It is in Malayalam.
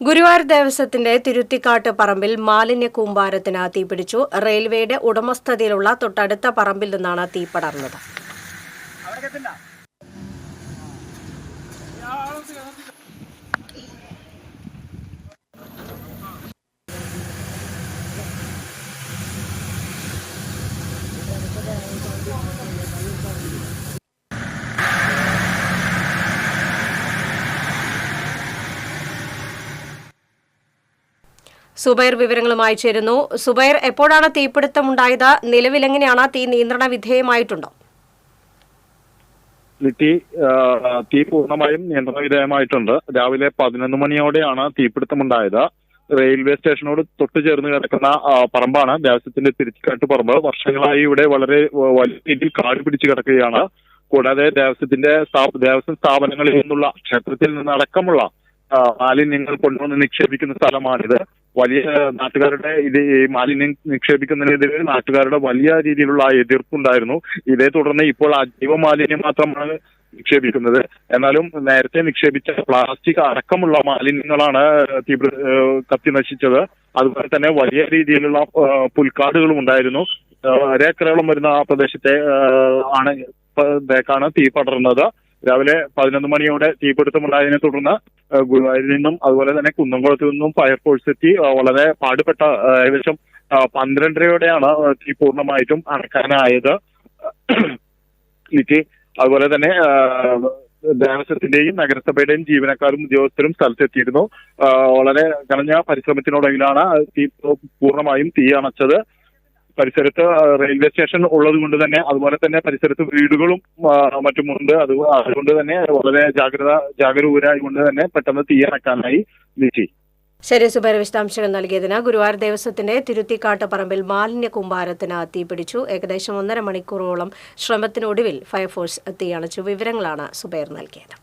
ഗുരുവായൂർ ദേവസ്വത്തിന്റെ തിരുത്തിക്കാട്ട് പറമ്പിൽ മാലിന്യ കൂമ്പാരത്തിന് തീപിടിച്ചു. റെയിൽവേയുടെ ഉടമസ്ഥതയിലുള്ള തൊട്ടടുത്ത പറമ്പിൽ നിന്നാണ് തീ പടർന്നത്. സുബൈർ വിവരങ്ങളുമായി ചേരുന്നു. സുബൈർ എപ്പോഴാണ് തീപിടുത്തം ഉണ്ടായത് നിലവിലെങ്ങനെയാണ് തീ നിയന്ത്രണ വിധേയമായിട്ടുണ്ടോ? തീ തീ പൂർണമായും നിയന്ത്രണ വിധേയമായിട്ടുണ്ട്. രാവിലെ പതിനൊന്ന് മണിയോടെയാണ് തീപിടുത്തമുണ്ടായത്. റെയിൽവേ സ്റ്റേഷനോട് തൊട്ട് ചേർന്ന് കിടക്കുന്ന പറമ്പാണ് ദേവസ്വത്തിന്റെ തിരിച്ചുകാട്ട് പറമ്പ്. വർഷങ്ങളായി ഇവിടെ വളരെ വലിയ രീതിയിൽ കാട് പിടിച്ചു കിടക്കുകയാണ്. കൂടാതെ ദേവസ്വത്തിന്റെ ദേവസ്വം സ്ഥാപനങ്ങളിൽ നിന്നുള്ള ക്ഷേത്രത്തിൽ നിന്നടക്കമുള്ള മാലിന്യങ്ങൾ കൊണ്ടുവന്ന് നിക്ഷേപിക്കുന്ന സ്ഥലമാണിത്. വലിയ നാട്ടുകാരുടെ ഇത് മാലിന്യം നിക്ഷേപിക്കുന്നതിനെതിരെ നാട്ടുകാരുടെ വലിയ രീതിയിലുള്ള എതിർപ്പുണ്ടായിരുന്നു. ഇതേ തുടർന്ന് ഇപ്പോൾ അജൈവ മാലിന്യം മാത്രമാണ് നിക്ഷേപിക്കുന്നത്. എന്നാലും നേരത്തെ നിക്ഷേപിച്ച പ്ലാസ്റ്റിക് അടക്കമുള്ള മാലിന്യങ്ങളാണ് തീവ്ര കത്തി നശിച്ചത് അതുപോലെ തന്നെ വലിയ രീതിയിലുള്ള പുൽക്കാടുകളും ഉണ്ടായിരുന്നു. ഏഹ് വരുന്ന ആ പ്രദേശത്തെ ആണ് ാണ് തീ പടർന്നത്. രാവിലെ പതിനൊന്ന് മണിയോടെ തീപിടുത്തമുണ്ടായതിനെ തുടർന്ന് ഗുരുവായൂരിൽ നിന്നും അതുപോലെ തന്നെ കുന്നംകുളത്ത് നിന്നും ഫയർഫോഴ്സ് എത്തി. വളരെ പാടുപെട്ട ഏകദേശം പന്ത്രണ്ടരയോടെയാണ് തീ പൂർണമായിട്ടും അടക്കാനായത്. എനിക്ക് അതുപോലെ തന്നെ ദേവസ്വത്തിന്റെയും നഗരസഭയുടെയും ജീവനക്കാരും ഉദ്യോഗസ്ഥരും സ്ഥലത്തെത്തിയിരുന്നു. വളരെ കനഞ്ഞ പരിശ്രമത്തിനൊടുവിലാണ് തീ പൂർണമായും തീ അണച്ചത്. പരിസരത്ത് റെയിൽവേ സ്റ്റേഷൻ ഉള്ളത് കൊണ്ട് തന്നെ അതുപോലെ തന്നെ പരിസരത്ത് വീടുകളും മറ്റുമുണ്ട് അത് അതുകൊണ്ട് തന്നെ വളരെ ജാഗ്രത ജാഗരൂകരായി കൊണ്ട് തന്നെ പെട്ടെന്ന് തീയണക്കാനായി നീട്ടി ശരി സുബൈർ വിശദാംശങ്ങൾ നൽകിയതിന് ഗുരുവായൂർ ദേവസ്വത്തിന്റെ തിരുത്തിക്കാട്ട് പറമ്പിൽ മാലിന്യ കൂമ്പാരത്തിന് തീപിടിച്ചു ഏകദേശം ഒന്നര മണിക്കൂറോളം ശ്രമത്തിനൊടുവിൽ ഫയർഫോഴ്സ് തീയണച്ചു വിവരങ്ങളാണ് സുബൈർ നൽകിയത്.